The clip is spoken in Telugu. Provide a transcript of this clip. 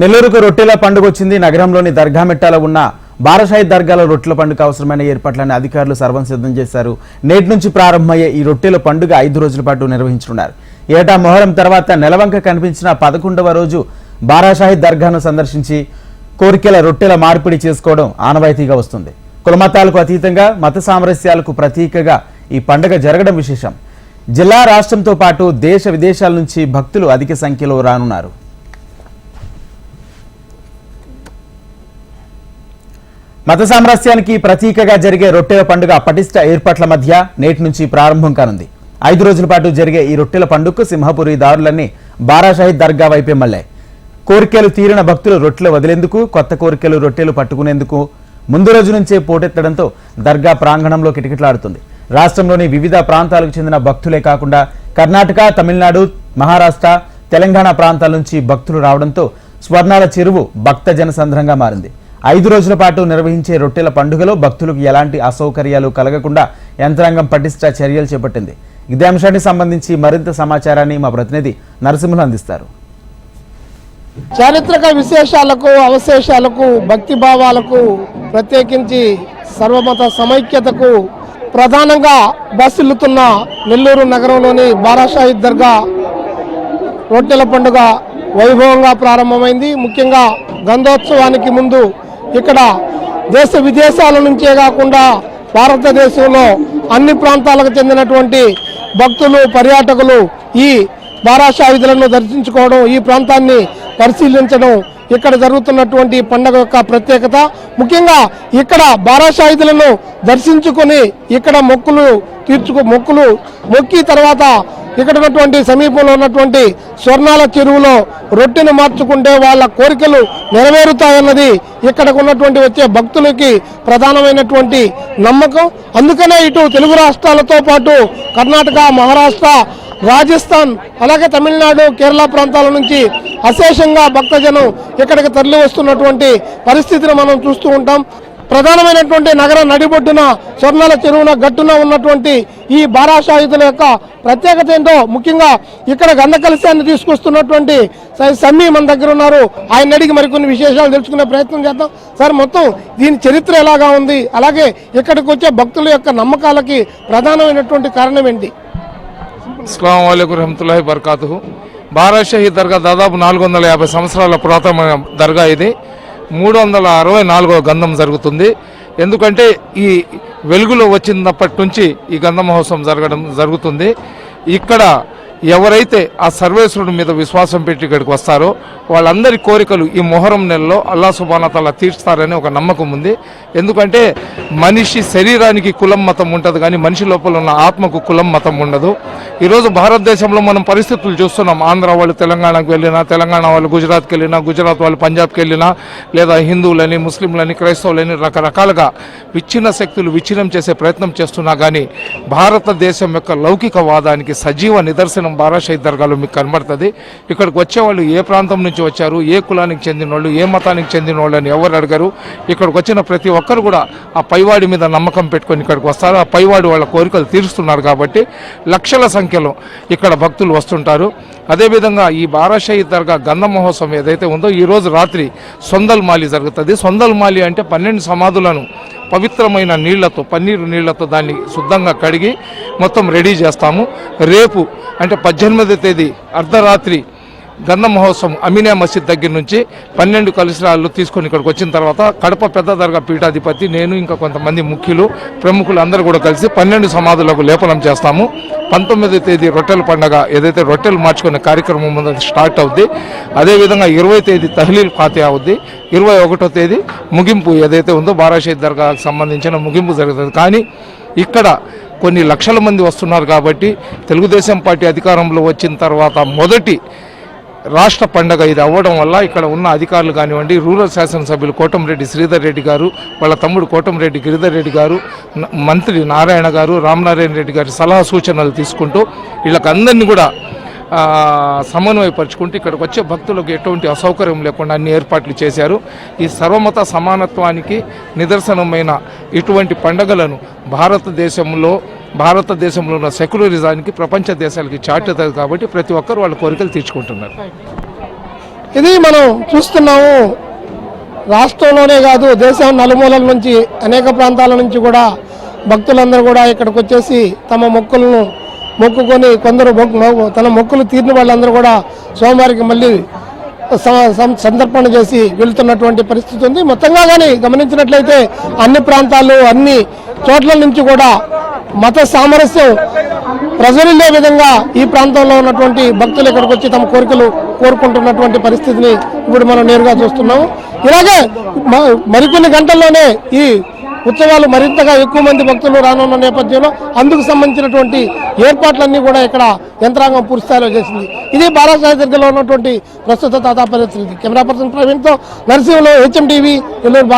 నెల్లూరుకు రొట్టెల పండుగ వచ్చింది నగరంలోని దర్గామిట్టాలో ఉన్న బారసాయి దర్గాలో రొట్టెల పండుగ అవసరమైన ఏర్పాట్లను అధికారులు సర్వం సిద్ధం చేశారు. నేటి నుంచి ప్రారంభమయ్యే ఈ రొట్టెల పండుగ ఐదు రోజుల పాటు నిర్వహించనున్నారు. ఏటా మొహరం తర్వాత నెలవంక కనిపించిన పదకొండవ రోజు బారాషాహి దర్గాను సందర్శించి కోరికల రొట్టెల మార్పిడి చేసుకోవడం ఆనవాయితీగా వస్తుంది. కులమతాలకు అతీతంగా మత సామరస్యాలకు ప్రతీకగా ఈ పండుగ జరగడం విశేషం. జిల్లా రాష్ట్రంతో పాటు దేశ విదేశాల నుంచి భక్తులు అధిక సంఖ్యలో రానున్నారు. మత సామరస్యానికి ప్రతీకగా జరిగే రొట్టెల పండుగ పటిష్ట ఏర్పాట్ల మధ్య నేటి నుంచి ప్రారంభం కానుంది. ఐదు రోజుల పాటు జరిగే ఈ రొట్టెల పండుగకు సింహపురి దారులన్నీ బారాషాహిద్ దర్గా వైపే మళ్ళాయి. కోరికలు తీరిన భక్తులు రొట్టెలు వదిలేందుకు కొత్త కోరికలు రొట్టెలు పట్టుకునేందుకు ముందు రోజు నుంచే పోటెత్తడంతో దర్గా ప్రాంగణంలో కిటకిటలాడుతుంది. రాష్ట్రంలోని వివిధ ప్రాంతాలకు చెందిన భక్తులే కాకుండా కర్ణాటక తమిళనాడు మహారాష్ట్ర తెలంగాణ ప్రాంతాల నుంచి భక్తులు రావడంతో స్వర్ణాల చెరువు భక్త జనసంద్రంగా మారింది. ఐదు రోజుల పాటు నిర్వహించే రొట్టెల పండుగలో భక్తులకు ఎలాంటి అసౌకర్యాలు కలగకుండా యంత్రాంగం పటిష్ట చర్యలు చేపట్టింది. ఇదే అంశానికి సంబంధించి మరింత సమాచారాన్ని మా ప్రతినిధి నరసింహులు అందిస్తారు. చారిత్రక విశేషాలకు అవశేషాలకు భక్తి భావాలకు ప్రత్యేకించి సర్వమత సమైక్యతకు ప్రధానంగా బస్సులుతున్న నెల్లూరు నగరంలోని బారాషాహి దర్గా రొట్టెల పండుగ వైభవంగా ప్రారంభమైంది. ముఖ్యంగా గంధోత్సవానికి ముందు ఇక్కడ దేశ విదేశాల నుంచే కాకుండా భారతదేశంలో అన్ని ప్రాంతాలకు చెందినటువంటి భక్తులు పర్యాటకులు ఈ బారాషాహిదులను దర్శించుకోవడం ఈ ప్రాంతాన్ని పరిశీలించడం ఇక్కడ జరుగుతున్నటువంటి పండగ యొక్క ప్రత్యేకత. ముఖ్యంగా ఇక్కడ బారాషాహిదులను దర్శించుకొని ఇక్కడ మొక్కులు తీర్చుకో మొక్కులు మొక్కి తర్వాత ఇక్కడ ఉన్నటువంటి సమీపంలో ఉన్నటువంటి స్వర్ణాల చెరువులో రొట్టెను మార్చుకుంటే వాళ్ళ కోరికలు నెరవేరుతాయన్నది ఇక్కడకు ఉన్నటువంటి వచ్చే భక్తులకి ప్రధానమైనటువంటి నమ్మకం. అందుకనే ఇటు తెలుగు రాష్ట్రాలతో పాటు కర్ణాటక మహారాష్ట్ర రాజస్థాన్ అలాగే తమిళనాడు కేరళ ప్రాంతాల నుంచి అశేషంగా భక్తజనం ఇక్కడికి తరలి వస్తున్నటువంటి పరిస్థితిని మనం చూస్తూ ఉంటాం. ప్రధానమైనటువంటి నగర నడిబొడ్డున స్వర్ణాల చెరువున గట్టున ఉన్నటువంటి ఈ బారాషాయుధుల యొక్క ప్రత్యేకత ఏంటో ముఖ్యంగా ఇక్కడ గంధకలశాన్ని తీసుకొస్తున్నటువంటి స- సమ్మీ మన దగ్గర ఉన్నారు. ఆయన అడిగి మరికొన్ని విశేషాలు తెలుసుకునే ప్రయత్నం చేద్దాం. సార్ మొత్తం దీని చరిత్ర ఎలాగా ఉంది? అలాగే ఇక్కడికి వచ్చే భక్తుల యొక్క నమ్మకాలకి ప్రధానమైనటువంటి కారణం ఏంటి? అస్సలం వాలేకుమ్ రహమతుల్లాహి బర్కాతు బారాషహి దర్గా దాదాపు నాలుగు వందల యాభై సంవత్సరాల పురాతన దర్గా ఇది. మూడు వందల అరవై నాలుగో గంధం జరుగుతుంది. ఎందుకంటే ఈ వెలుగులో వచ్చినప్పటి నుంచి ఈ గంధ మహోత్సవం జరగడం జరుగుతుంది. ఇక్కడ ఎవరైతే ఆ సర్వేశ్వరుడి మీద విశ్వాసం పెట్టి ఇక్కడికి వస్తారో వాళ్ళందరి కోరికలు ఈ మొహరం నెలలో అల్లా సుబానతల తీర్చుతారని ఒక నమ్మకం ఉంది. ఎందుకంటే మనిషి శరీరానికి కులం మతం ఉంటుంది కానీ మనిషి లోపల ఉన్న ఆత్మకు కులం మతం ఉండదు. ఈరోజు భారతదేశంలో మనం పరిస్థితులు చూస్తున్నాం. ఆంధ్ర వాళ్ళు తెలంగాణకు వెళ్ళినా తెలంగాణ వాళ్ళు గుజరాత్కి వెళ్ళినా గుజరాత్ వాళ్ళు పంజాబ్కి వెళ్ళినా లేదా హిందువులని ముస్లింలని క్రైస్తవులని రకరకాలుగా విచ్ఛిన్న శక్తులు విచ్ఛిన్నం చేసే ప్రయత్నం చేస్తున్నా కానీ భారతదేశం యొక్క లౌకికవాదానికి సజీవ నిదర్శనం బారాషాయి దర్గాలో మీకు కనబడుతుంది. ఇక్కడికి వచ్చేవాళ్ళు ఏ ప్రాంతం నుంచి వచ్చారు ఏ కులానికి చెందిన వాళ్ళు ఏ మతానికి చెందిన వాళ్ళు అని ఎవరు అడగరు. ఇక్కడికి వచ్చిన ప్రతి ఒక్కరు కూడా ఆ పైవాడి మీద నమ్మకం పెట్టుకొని ఇక్కడికి వస్తారు. ఆ పైవాడి వాళ్ళ కోరికలు తీరుస్తున్నారు కాబట్టి లక్షల సంఖ్యలో ఇక్కడ భక్తులు వస్తుంటారు. అదేవిధంగా ఈ బారాషాయి దర్గా గంధ మహోత్సవం ఏదైతే ఉందో ఈరోజు రాత్రి సొందల్ మాలి జరుగుతుంది. సొందల్ మాలి అంటే పన్నెండు సమాధులను పవిత్రమైన నీళ్ళతో పన్నీరు నీళ్ళతో దాన్ని శుద్ధంగా కడిగి మొత్తం రెడీ చేస్తాము. రేపు అంటే పద్దెనిమిదో తేదీ అర్ధరాత్రి గంధ మహోత్సవం అమీనియా మసీద్ దగ్గర నుంచి పన్నెండు కలశరాలు తీసుకొని ఇక్కడికి వచ్చిన తర్వాత కడప పెద్ద దర్గా పీఠాధిపతి నేను ఇంకా కొంతమంది ముఖ్యులు ప్రముఖులు అందరూ కూడా కలిసి పన్నెండు సమాధులకు లేపనం చేస్తాము. పంతొమ్మిదవ తేదీ రొట్టెల పండగ ఏదైతే రొట్టెలు మార్చుకునే కార్యక్రమం ఉందో స్టార్ట్ అవుద్ది అదేవిధంగా ఇరవై తేదీ తహ్లీల్ ఖాతే అవుద్ది ఇరవై ఒకటో తేదీ ముగింపు ఏదైతే ఉందో బారాషేద్ దర్గాకు సంబంధించిన ముగింపు జరుగుతుంది. కానీ ఇక్కడ కొన్ని లక్షల మంది వస్తున్నారు కాబట్టి తెలుగుదేశం పార్టీ అధికారంలో వచ్చిన తర్వాత మొదటి రాష్ట్ర పండగ ఇది అవ్వడం వల్ల ఇక్కడ ఉన్న అధికారులు కానివ్వండి రూరల్ శాసనసభ్యులు కోటంరెడ్డి శ్రీధర్ రెడ్డి గారు వాళ్ళ తమ్ముడు కోటంరెడ్డి గిరిధర్ రెడ్డి గారు మంత్రి నారాయణ గారు రామనారాయణ రెడ్డి గారి సలహా సూచనలు తీసుకుంటూ వీళ్ళకందరినీ కూడా సమన్వయపరుచుకుంటూ ఇక్కడికి వచ్చే భక్తులకు ఎటువంటి అసౌకర్యం లేకుండా అన్ని ఏర్పాట్లు చేశారు. ఈ సర్వమత సమానత్వానికి నిదర్శనమైన ఇటువంటి పండగలను భారతదేశంలో భారతదేశంలో ఉన్న సెక్యులరిజానికి ప్రపంచ దేశాలకి చాటుతుంది కాబట్టి ప్రతి ఒక్కరు వాళ్ళ కోరికలు తీర్చుకుంటున్నారు. ఇది మనం చూస్తున్నాము. రాష్ట్రంలోనే కాదు దేశం నలుమూలల నుంచి అనేక ప్రాంతాల నుంచి కూడా భక్తులందరూ కూడా ఇక్కడికి వచ్చేసి తమ మొక్కులను మొక్కుకొని కొందరు మొక్కు- తన మొక్కులు తీరిన వాళ్ళందరూ కూడా సోమవారికి మళ్ళీ స- చేసి వెళుతున్నటువంటి పరిస్థితి ఉంది. మొత్తంగా కానీ గమనించినట్లయితే అన్ని ప్రాంతాలు అన్ని చోట్ల నుంచి కూడా మత సామరస్యం ప్రజలుండే విధంగా ఈ ప్రాంతంలో ఉన్నటువంటి భక్తులు ఇక్కడికి వచ్చి తమ కోరికలు కోరుకుంటున్నటువంటి పరిస్థితిని ఇప్పుడు మనం నేరుగా చూస్తున్నాము ఇలాగే మ- మరికొన్ని గంటల్లోనే ఈ ఉత్సవాలు మరింతగా ఎక్కువ మంది భక్తులు రానున్న నేపథ్యంలో అందుకు సంబంధించినటువంటి ఏర్పాట్లన్నీ కూడా ఇక్కడ యంత్రాంగం పూర్తి స్థాయిలో చేసింది. ఇది బారాసాయి దగ్గరలో ఉన్నటువంటి ప్రస్తుత తాతా పరిస్థితి కెమెరా పర్సన్ ప్రవీణ్తో నరసింహలో హెచ్ఎం టీవీ నెల్లూరు